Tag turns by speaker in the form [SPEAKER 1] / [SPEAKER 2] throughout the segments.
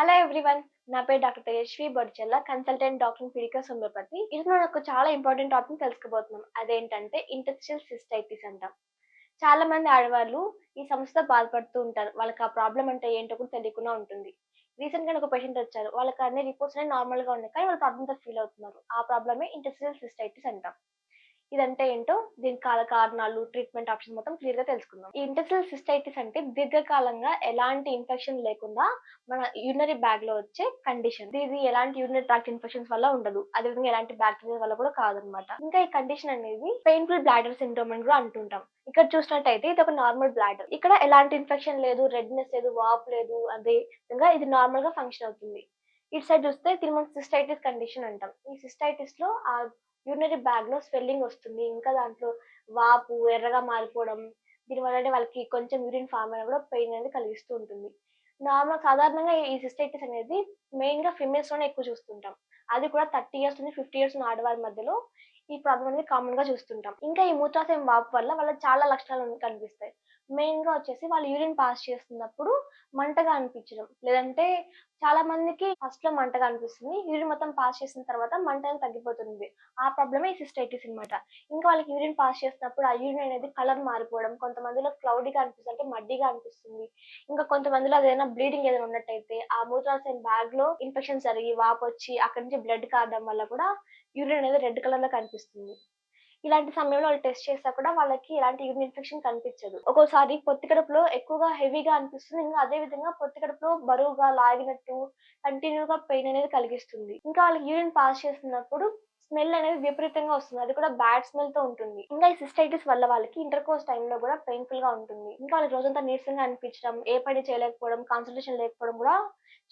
[SPEAKER 1] Hello everyone నా పేరు doctor Tejaswi Bodichella consultant doctor Fidicus homeopathy ఇది మనం ఒక చాలా ఇంపార్టెంట్ టాపిక్ తెలుసుకోబోతున్నాం. అదేంటంటే ఇంటెస్టిషల్ సిస్టైటిస్ అంటాం. చాలా మంది ఆడవాళ్ళు ఈ సమస్యతో బాధపడుతూ ఉంటారు. వాళ్ళకి ఆ ప్రాబ్లం అంటే ఏంటో కూడా తెలియకుండా ఉంటుంది. రీసెంట్గా ఒక పేషెంట్ వచ్చారు. వాళ్ళకి అన్ని రిపోర్ట్స్ అనేవి నార్మల్గా ఉన్నాయి. కానీ వాళ్ళు ప్రాబ్లమ్తో ఫీల్ అవుతున్నారు. ఆ ప్రాబ్లమే ఇంటెస్టిషల్ సిస్టైటిస్ అంటాం. ఇదంటే ఏంటో దీని కాల కారణాలు ట్రీట్మెంట్ ఆప్షన్ మొత్తం క్లియర్గా తెలుసుకుందాం. ఈ ఇంటెస్టల్ సిస్టైటిస్ అంటే దీర్ఘకాలంగా ఎలాంటి ఇన్ఫెక్షన్ లేకుండా మన యూనరీ బ్యాగ్లో వచ్చే కండిషన్ ఇది ఎలాంటి యూనరీ ట్రాక్ట్ ఇన్ఫెక్షన్స్ వల్ల ఉండదు. అదేవిధంగా ఎలాంటి బ్యాక్టీరియా వల్ల కూడా కాదనమాట ఇంకా ఈ కండిషన్ అనేది పెయిన్ఫుల్ బ్లాడర్ సిండ్రోమ్ అని కూడా అంటుంటాం. ఇక్కడ చూసినట్టయితే ఇది ఒక నార్మల్ బ్లాడర్ ఇక్కడ ఎలాంటి ఇన్ఫెక్షన్ లేదు రెడ్నెస్ లేదు వాప్ లేదు అదే విధంగా ఇది నార్మల్గా ఫంక్షన్ అవుతుంది. ఇటు సైడ్ చూస్తే దీని మనం సిస్టైటిస్ కండిషన్ అంటాం. ఈ సిస్టైటిస్లో ఆ యూరినరీ బ్యాగ్లో స్వెల్లింగ్ వస్తుంది. ఇంకా దాంట్లో వాపు ఎర్రగా మారిపోవడం దీనివల్ల వాళ్ళకి కొంచెం యూరిన్ ఫామ్ అయినా కూడా పెయిన్ అనేది కలిగిస్తూ ఉంటుంది. నార్మల్ సాధారణంగా ఈ సిస్టైటిస్ అనేది మెయిన్గా ఫిమేల్స్లోనే ఎక్కువ చూస్తుంటాం. అది కూడా థర్టీ ఇయర్స్ నుంచి ఫిఫ్టీ ఇయర్స్ ఉన్న ఆడవారి మధ్యలో ఈ ప్రాబ్లం అనేది కామన్గా చూస్తుంటాం. ఇంకా ఈ మూత్రాశయం వాపు వల్ల వాళ్ళకి చాలా లక్షణాలు కనిపిస్తాయి. మెయిన్గా వచ్చేసి వాళ్ళు యూరిన్ పాస్ చేస్తున్నప్పుడు మంటగా అనిపించడం. లేదంటే చాలా మందికి ఫస్ట్లో మంటగా అనిపిస్తుంది యూరిన్ మొత్తం పాస్ చేసిన తర్వాత మంట అనేది తగ్గిపోతుంది. ఆ ప్రాబ్లమే ఈ సిస్టైటిస్ అనమాట ఇంకా వాళ్ళకి యూరిన్ పాస్ చేసినప్పుడు ఆ యూరిన్ అనేది కలర్ మారిపోవడం కొంతమందిలో క్లౌడీగా అనిపిస్తుంది అంటే మడ్డీగా అనిపిస్తుంది. ఇంకా కొంతమందిలో ఏదైనా బ్లీడింగ్ ఏదైనా ఉన్నట్టయితే ఆ మూత్రాశయం బ్యాగ్లో ఇన్ఫెక్షన్ జరిగి వాపు వచ్చి అక్కడి నుంచి బ్లడ్ కారడం వల్ల కూడా యూరిన్ అనేది రెడ్ కలర్లో కనిపిస్తుంది. ఇలాంటి సమయంలో వాళ్ళు టెస్ట్ చేస్తా కూడా వాళ్ళకి ఎలాంటి యూరిన్ ఇన్ఫెక్షన్ కనిపించదు. ఒక్కోసారి పొత్తి కడుపులో ఎక్కువగా హెవీగా అనిపిస్తుంది. ఇంకా అదే విధంగా పొత్తి కడుపులో బరువుగా లాగినట్టు కంటిన్యూగా పెయిన్ అనేది కలిగిస్తుంది. ఇంకా వాళ్ళకి యూరిన్ పాస్ చేస్తున్నప్పుడు స్మెల్ అనేది విపరీతంగా వస్తుంది. అది కూడా బ్యాడ్ స్మెల్తో ఉంటుంది. ఇంకా ఈ సిస్టైటిస్ వల్ల వాళ్ళకి ఇంటర్ కోర్స్ టైంలో కూడా పెయిన్ఫుల్గా ఉంటుంది. ఇంకా వాళ్ళకి రోజంతా నీరసంగా అనిపించడం ఏ పని చేయలేకపోవడం కాన్సన్ట్రేషన్ లేకపోవడం కూడా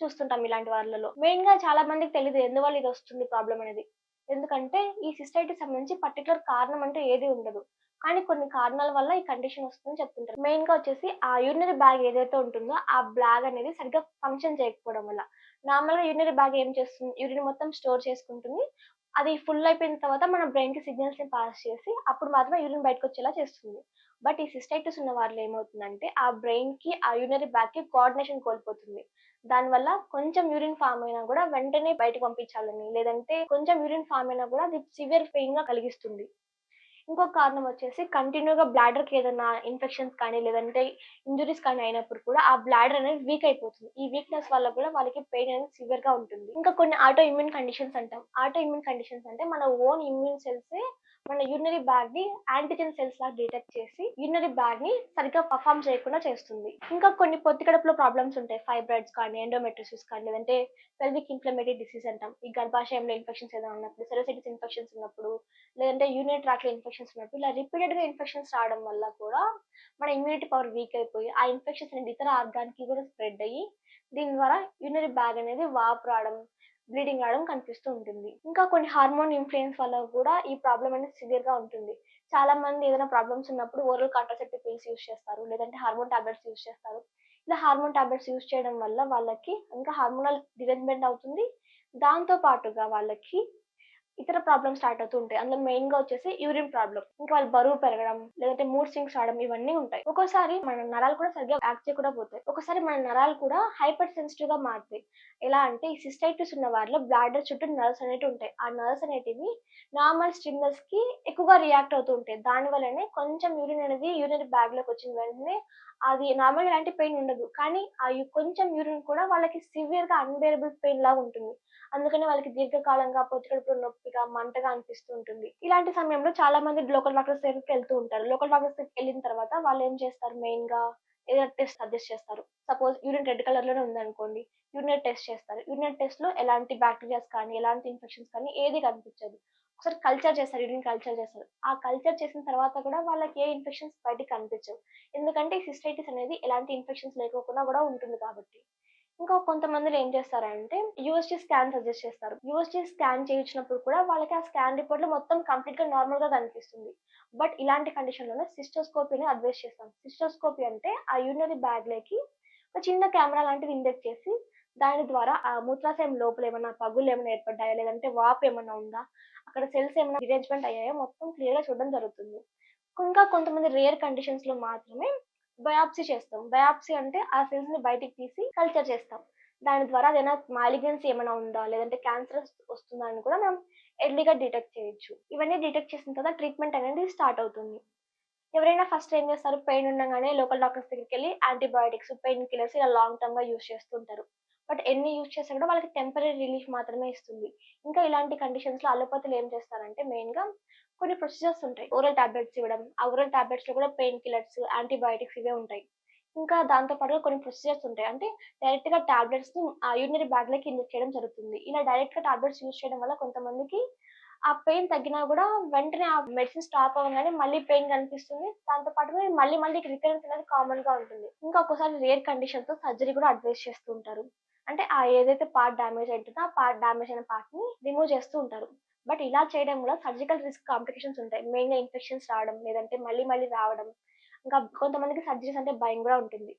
[SPEAKER 1] చూస్తుంటాం ఇలాంటి వాళ్ళలో మెయిన్గా చాలా మందికి తెలియదు ఎందువల్ల ఇది వస్తుంది ప్రాబ్లం అనేది. ఎందుకంటే ఈ సిస్టైటిస్ సంబంధించి పర్టికులర్ కారణం అంటే ఏది ఉండదు. కానీ కొన్ని కారణాల వల్ల ఈ కండిషన్ వస్తుందని చెప్తుంటారు. మెయిన్గా వచ్చేసి ఆ యూరినరీ బ్యాగ్ ఏదైతే ఉంటుందో ఆ బ్లాగ్ అనేది సరిగ్గా ఫంక్షన్ చేయకపోవడం వల్ల. నార్మల్గా యూరినరీ బ్యాగ్ ఏం చేస్తుంది? యూరిన్ మొత్తం స్టోర్ చేసుకుంటుంది. అది ఫుల్ అయిపోయిన తర్వాత మన బ్రెయిన్కి సిగ్నల్స్ని పాస్ చేసి అప్పుడు మాత్రమే యూరిన్ బయటకు వచ్చేలా చేస్తుంది. బట్ ఈ సిస్టైటిస్ ఉన్న వాళ్ళు ఏమవుతుందంటే ఆ బ్రెయిన్కి ఆ యూరినరీ బ్యాగ్కి కోఆర్డినేషన్ కోల్పోతుంది. దానివల్ల కొంచెం యూరిన్ ఫామ్ అయినా కూడా వెంటనే బయటకు పంపించాలని లేదంటే కొంచెం యూరిన్ ఫామ్ అయినా కూడా అది సివియర్ పెయిన్గా కలిగిస్తుంది. ఇంకొక కారణం వచ్చేసి కంటిన్యూగా బ్లాడర్కి ఏదైనా ఇన్ఫెక్షన్స్ కానీ లేదంటే ఇంజురీస్ కానీ అయినప్పుడు కూడా ఆ బ్లాడర్ అనేది వీక్ అయిపోతుంది. ఈ వీక్నెస్ వల్ల కూడా వాళ్ళకి పెయిన్ అనేది సివియర్గా ఉంటుంది. ఇంకా కొన్ని ఆటో ఇమ్యూన్ కండిషన్స్ అంటాం. ఆటో ఇమ్యూన్ కండిషన్స్ అంటే మన ఓన్ ఇమ్యూన్ సెల్స్ మన యూనరీ బ్యాగ్ని యాంటీజెన్ సెల్స్ లాగా డిటెక్ట్ చేసి యూనరీ బ్యాగ్ని సరిగ్గా పర్ఫామ్ చేయకుండా చేస్తుంది. ఇంకా కొన్ని పొత్తి కడుపులో ప్రాబ్లమ్స్ ఉంటాయి. ఫైబ్రాయిడ్స్ కానీ ఎండోమెట్రోసిస్ కానీ లేదంటే పెల్విక్ ఇన్ఫ్లమేటరీ డిసీజ్ అంటాం. ఈ గర్భాశయంలో ఇన్ఫెక్షన్స్ ఏదైనా ఉన్నప్పుడు సెరోసైటిస్ ఇన్ఫెక్షన్స్ ఉన్నప్పుడు లేదంటే యూనిట్ ట్రాక్లో ఇన్ఫెక్షన్స్ ఉన్నప్పుడు ఇలా రిపీటెడ్గా ఇన్ఫెక్షన్స్ రావడం వల్ల కూడా మన ఇమ్యూనిటీ పవర్ వీక్ అయిపోయి ఆ ఇన్ఫెక్షన్స్ అనేది ఇతర ఆర్గాన్కి కూడా స్ప్రెడ్ అయ్యి దీని ద్వారా యూనరీ బ్యాగ్ అనేది వాపు రావడం బ్లీడింగ్ రావడం కనిపిస్తూ ఉంటుంది. ఇంకా కొన్ని హార్మోన్ ఇన్ఫ్లుయెన్స్ వల్ల కూడా ఈ ప్రాబ్లం అనేది సివియర్గా ఉంటుంది. చాలా మంది ఏదైనా ప్రాబ్లమ్స్ ఉన్నప్పుడు ఓరల్ కాంట్రాసెప్టివ్ పిల్స్ యూస్ చేస్తారు. లేదంటే హార్మోన్ టాబ్లెట్స్ యూస్ చేస్తారు. ఇలా హార్మోన్ టాబ్లెట్స్ యూస్ చేయడం వల్ల వాళ్ళకి ఇంకా హార్మోనల్ డివెలప్మెంట్ అవుతుంది. దాంతో పాటుగా వాళ్ళకి ఇతర ప్రాబ్లమ్స్ స్టార్ట్ అవుతూ ఉంటాయి. అందులో మెయిన్గా వచ్చేసి యూరిన్ ప్రాబ్లం ఇంకా వాళ్ళు బరువు పెరగడం లేదంటే మూడ్ స్వింగ్స్ రావడం ఇవన్నీ ఉంటాయి. ఒక్కోసారి మన నరాలు కూడా సరిగ్గా యాక్ట్ చేయకుండా పోతాయి. ఒకసారి మన నరాలు కూడా హైపర్ సెన్సిటివ్గా మారుతాయి. ఎలా అంటే ఈ సిస్టైటిస్ ఉన్న వారిలో బ్లాడర్ చుట్టూ నర్వ్స్ అనేవి ఉంటాయి. ఆ నర్వ్స్ అనేటివి నార్మల్ స్టిమ్యులస్కి ఎక్కువగా రియాక్ట్ అవుతూ ఉంటాయి. దాని వల్లనే కొంచెం యూరిన్ అనేది యూరినరీ బ్యాగ్లోకి వచ్చిన వెంటనే అది నార్మల్ ఎలాంటి పెయిన్ ఉండదు. కానీ ఆ కొంచెం యూరిన్ కూడా వాళ్ళకి సివియర్గా అన్బేరబుల్ పెయిన్ లాగా ఉంటుంది. అందుకని వాళ్ళకి దీర్ఘకాలంగా పొత్తికడుపులో నొప్పిగా మంటగా అనిపిస్తూ ఉంటుంది. ఇలాంటి సమయంలో చాలా మంది లోకల్ డాక్టర్స్ దగ్గరికి వెళ్తూ ఉంటారు. లోకల్ డాక్టర్స్ దగ్గరికి వెళ్ళిన తర్వాత వాళ్ళు ఏం చేస్తారు? మెయిన్గా ఏదైనా టెస్ట్ సజెస్ట్ చేస్తారు. సపోజ్ యూరిన్ రెడ్ కలర్లోనే ఉందనుకోండి యూరినరీ టెస్ట్ చేస్తారు. యూరినరీ టెస్ట్లో ఎలాంటి బ్యాక్టీరియాస్ కానీ ఎలాంటి ఇన్ఫెక్షన్స్ కానీ ఏది కనిపించదు. ఒకసారి కల్చర్ చేస్తారు యూరిన్ కల్చర్ చేస్తారు. ఆ కల్చర్ చేసిన తర్వాత కూడా వాళ్ళకి ఏ ఇన్ఫెక్షన్స్ బయటికి కనిపించవు. ఎందుకంటే ఈ సిస్టైటిస్ అనేది ఎలాంటి ఇన్ఫెక్షన్స్ లేకోకుండా కూడా ఉంటుంది కాబట్టి. ఇంకా కొంతమంది ఏం చేస్తారంటే యూఎస్జీ స్కాన్ సజెస్ట్ చేస్తారు. యూఎస్జీ స్కాన్ చేయించినప్పుడు కూడా వాళ్ళకి ఆ స్కాన్ రిపోర్ట్లో మొత్తం కంప్లీట్గా నార్మల్గా కనిపిస్తుంది. బట్ ఇలాంటి కండిషన్లోనే సిస్టోస్కోపీని అడ్వైస్ చేస్తాం. సిస్టోస్కోపీ అంటే ఆ యూరినరీ బ్యాగ్లోకి ఒక చిన్న కెమెరా లాంటిది ఇంజెక్ట్ చేసి దాని ద్వారా ఆ మూత్రాశయం లోపల ఏమైనా పగులు ఏమైనా ఏర్పడ్డాయా? లేదంటే వాపు ఏమైనా ఉందా? అక్కడ సెల్స్ ఏమైనా డిరేంజ్మెంట్ అయ్యాయో మొత్తం క్లియర్గా చూడడం జరుగుతుంది. ఇంకా కొంతమంది రేర్ కండిషన్స్లో మాత్రమే బయాప్సీ చేస్తాం. బయాప్సీ అంటే ఆ సెల్స్ని బయటికి తీసి కల్చర్ చేస్తాం. దాని ద్వారా ఏదైనా మాలిగెన్సీ ఏమైనా ఉందా? లేదంటే క్యాన్సర్ వస్తుందా అని కూడా మనం ఎర్లీగా డిటెక్ట్ చేయొచ్చు. ఇవన్నీ డిటెక్ట్ చేసిన తర్వాత ట్రీట్మెంట్ అనేది స్టార్ట్ అవుతుంది. ఎవరైనా ఫస్ట్ ఏం చేస్తారు? పెయిన్ ఉండగానే లోకల్ డాక్టర్స్ దగ్గరికి వెళ్ళి యాంటీబయాటిక్స్ పెయిన్ కిల్లర్స్ ఇలా లాంగ్ టర్మ్గా యూస్ చేస్తుంటారు బట్ ఎన్ని యూస్ చేసినా కూడా వాళ్ళకి టెంపరీ రిలీఫ్ మాత్రమే ఇస్తుంది. ఇంకా ఇలాంటి కండిషన్స్లో అలోపతులు ఏం చేస్తారంటే మెయిన్గా కొన్ని ప్రొసీజర్స్ ఉంటాయి. ఓరల్ టాబ్లెట్స్ ఇవ్వడం ఆ ఓరల్ టాబ్లెట్స్లో కూడా పెయిన్ కిల్లర్స్ యాంటీబయాటిక్స్ ఇవే ఉంటాయి. ఇంకా దాంతో పాటుగా కొన్ని ప్రొసీజర్స్ ఉంటాయి. అంటే డైరెక్ట్గా టాబ్లెట్స్ని ఆ యూరినరీ బ్యాగ్లోకి ఇంజెక్ట్ చేయడం జరుగుతుంది. ఇలా డైరెక్ట్గా టాబ్లెట్స్ యూజ్ చేయడం వల్ల కొంతమందికి ఆ పెయిన్ తగ్గినా కూడా వెంటనే ఆ మెడిసిన్ స్టాప్ అవ్వగానే మళ్ళీ పెయిన్ కనిపిస్తుంది. దాంతో పాటుగా మళ్ళీ మళ్ళీ రికరెన్స్ అనేది కామన్గా ఉంటుంది. ఇంకా ఒక్కసారి రేర్ కండిషన్తో సర్జరీ కూడా అడ్వైస్ చేస్తూ ఉంటారు. అంటే ఆ ఏదైతే పార్ట్ డ్యామేజ్ అవుతుందో ఆ పార్ట్ డ్యామేజ్ అయిన పార్ట్ని రిమూవ్ చేస్తూ ఉంటారు. బట్ ఇలా చేయడం వల్ల సర్జికల్ రిస్క్ కాంప్లికేషన్స్ ఉంటాయి. మెయిన్గా ఇన్ఫెక్షన్స్ రావడం లేదంటే మళ్ళీ మళ్ళీ రావడం. ఇంకా కొంతమందికి సర్జరీస్ అంటే భయం కూడా ఉంటుంది.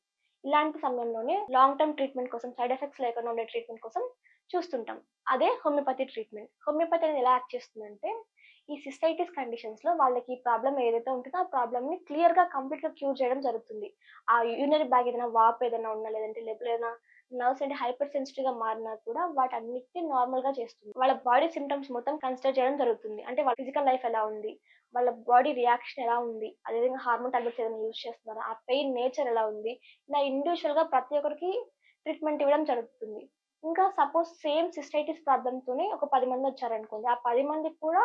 [SPEAKER 1] ఇలాంటి సమయంలోనే లాంగ్ టర్మ్ ట్రీట్మెంట్ కోసం సైడ్ ఎఫెక్ట్స్ లేకుండా ఉండే ట్రీట్మెంట్ కోసం చూస్తుంటాం. అదే హోమియోపతి ట్రీట్మెంట్ హోమియోపతి అనేది ఎలా యాక్ట్ చేస్తుందంటే ఈ సిస్టైటిస్ కండిషన్స్లో వాళ్ళకి ప్రాబ్లం ఏదైతే ఉంటుందో ఆ ప్రాబ్లమ్ని క్లియర్గా కంప్లీట్గా క్యూర్ చేయడం జరుగుతుంది. ఆ యూనరీ బ్యాగ్ ఏదైనా వాప్ ఏదైనా ఉన్నా లేదంటే లేకపోతే ఏదైనా నర్వ్స్ అంటే హైపర్ సెన్సిటివ్గా మారినా కూడా వాటన్నిటిని నార్మల్గా చేస్తుంది. వాళ్ళ బాడీ సిమ్టమ్స్ మొత్తం కన్సిడర్ చేయడం జరుగుతుంది. అంటే వాళ్ళ ఫిజికల్ లైఫ్ ఎలా ఉంది? వాళ్ళ బాడీ రియాక్షన్ ఎలా ఉంది? అదేవిధంగా హార్మోన్ టాబ్లెట్స్ ఏదైనా యూజ్ చేస్తున్నారా? ఆ పెయిన్ నేచర్ ఎలా ఉంది? ఇలా ఇండివిజువల్గా ప్రతి ఒక్కరికి ట్రీట్మెంట్ ఇవ్వడం జరుగుతుంది. ఇంకా సపోజ్ సేమ్ సిస్టైటిస్ ప్రాబ్లమ్ తోనే ఒక పది మంది వచ్చారనుకోండి. ఆ పది మందికి కూడా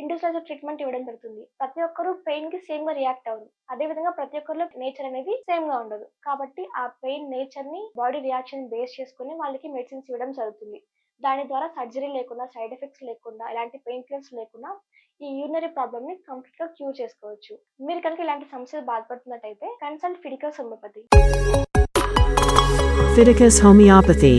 [SPEAKER 1] ఇండివిజువల్ ట్రీట్మెంట్ ఇవ్వడం జరుగుతుంది. ప్రతి ఒక్కరు పెయిన్కి సేమ్గా రియాక్ట్ అవ్వరు. అదే విధంగా ప్రతి ఒక్కరిలో నేచర్ అనేది సేమ్గా ఉండదు. కాబట్టి ఆ పెయిన్ నేచర్ని బాడీ రియాక్షన్ బేస్ చేసుకుని వాళ్ళకి మెడిసిన్స్ ఇవ్వడం జరుగుతుంది. దాని ద్వారా సర్జరీ లేకుండా సైడ్ ఎఫెక్ట్స్ లేకుండా ఎలాంటి పెయిన్ కిల్లర్స్ లేకుండా ఈ యూరినరీ ప్రాబ్లమ్ని కంప్లీట్గా క్యూర్ చేసుకోవచ్చు. మీరు కనుక ఇలాంటి సమస్యలు బాధపడుతున్నట్టయితే కన్సల్ట్ ఫిడికల్ హోమియోపతి